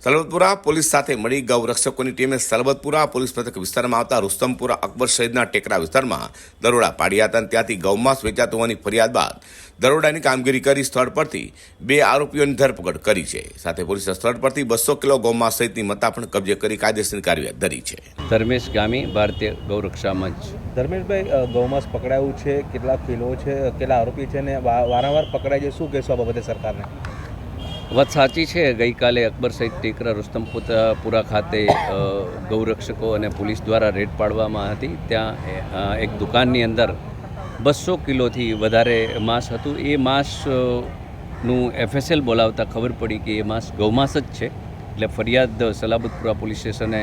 Salabatpura police સાથે મળી ગૌરક્ષકોની ટીમે સલબતપુરા પોલીસ મથક વિસ્તારમાં આવતા રુસ્તમપુરા અકબર શહીદના ટેકરા વિસ્તારમાં દરોડા પાડ્યા હતા અને ત્યાંથી ગૌમાંસ વેચાતું હોવાની ફરિયાદ બાદ દરોડાની કામગીરી કરી સ્થળ પરથી બે આરોપીઓની ધરપકડ કરી છે. સાથે પોલીસે સ્થળ પરથી બસો કિલો ગૌમાંસ સહિતની મત્તા પણ કબજે કરી કાયદેસરની કાર્યવાહી ધરી છે. ધર્મેશ ગામી, ભારતીય ગૌરક્ષા મંચ. ધર્મેશભાઈ ગૌમાંસ પકડાયું છે, કેટલા કિલો છે, કેટલા આરોપી છે ને વારંવાર પકડાય છે, શું કહેશો આ બાબતે સરકારને? વાત સાચી છે. ગઈકાલે અકબર સહિત ટેકરા રુસ્તમપુરા ખાતે ગૌરક્ષકો અને પોલીસ દ્વારા રેડ પાડવામાં હતી. ત્યાં એક દુકાનની અંદર બસો કિલોથી વધારે માંસ હતું. એ માંસનું એફએસએલ બોલાવતા ખબર પડી કે એ માંસ ગૌમાંસ જ છે. એટલે ફરિયાદ, સલાબતપુરા પોલીસ સ્ટેશને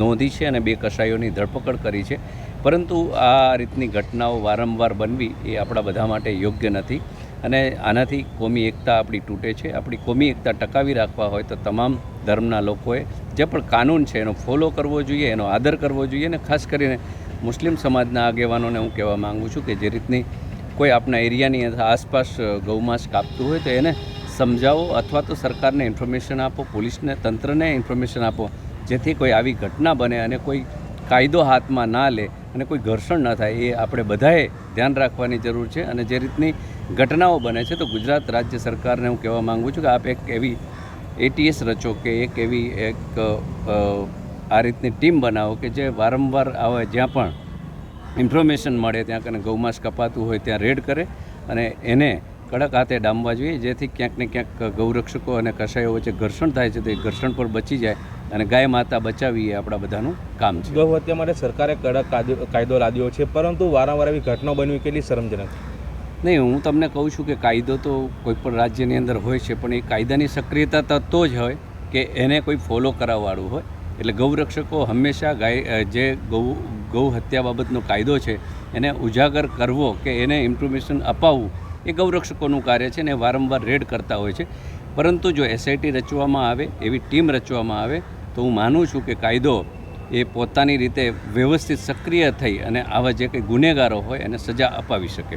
નોંધી છે અને બે કસાઈઓની ધરપકડ કરી છે. પરંતુ આ રીતની ઘટનાઓ વારંવાર બનવી એ આપણા બધા માટે યોગ્ય નથી. અને આનાથી કોમી એકતા આપણી તૂટે છે. આપણી કોમી એકતા ટકાવી રાખવા હોય તો તમામ ધર્મના લોકોએ જે પણ કાનૂન છે એનો ફોલો કરવો જોઈએ, એનો આદર કરવો જોઈએ અને ખાસ કરીને મુસ્લિમ સમાજના આગેવાનોને હું કહેવા માગું છું કે જે રીતની કોઈ આપણા એરિયાની અથવા આસપાસ ગૌમાંસ કાપતું હોય તો એને સમજાવો અથવા તો સરકારને ઇન્ફોર્મેશન આપો, પોલીસને, તંત્રને ઇન્ફોર્મેશન આપો. જેથી કોઈ આવી ઘટના બને અને કોઈ કાયદો હાથમાં ના લે અને કોઈ ઘર્ષણ ન થાય, એ આપણે બધાએ ધ્યાન રાખવાની જરૂર છે. અને જે રીતની ઘટનાઓ બને છે, તો ગુજરાત રાજ્ય સરકારને હું કહેવા માગું છું કે આપ એક એવી એટીએસ રચો કે એક એવી એક આ રીતની ટીમ બનાવો કે જે વારંવાર આવે જ્યાં પણ ઇન્ફોર્મેશન મળે, ત્યાં કને ગૌમાંસ કપાતું હોય, ત્યાં રેડ કરે અને એને કડક હાથે ડામવા જોઈએ, જેથી ક્યાંક ને ક્યાંક ગૌરક્ષકો અને કસાઈઓ વચ્ચે ઘર્ષણ થાય છે, તો એ ઘર્ષણ પર બચી જાય. અને ગાય માતા બચાવી એ આપણા બધાનું કામ છે. ગૌ હત્યા માટે સરકારે કડક કાયદો- લાદ્યો છે પરંતુ વારંવાર એવી ઘટના બનવી કેટલી શરમજનક નહીં હું તમને કહું છું કે કાયદો તો કોઈ પણ રાજ્યની અંદર હોય છે પણ એ કાયદાની સક્રિયતા તો તો જ હોય કે એને કોઈ ફોલો કરાવવાળું હોય. એટલે ગૌરક્ષકો હંમેશા ગાય જે ગૌ ગૌ હત્યા બાબતનો કાયદો છે એને ઉજાગર કરવો કે એને ઇન્ફોર્મેશન અપાવવું એ ગૌરક્ષકોનું કાર્ય છે ને વારંવાર રેડ કરતા હોય છે. પરંતુ જો એસઆઈટી રચવામાં આવે એવી ટીમ રચવામાં આવે તો હું માનું છું કે કાયદો એ પોતાની રીતે વ્યવસ્થિત સક્રિય થઈ અને આવા જે કંઈ ગુનેગારો હોય એને સજા અપાવી શકે.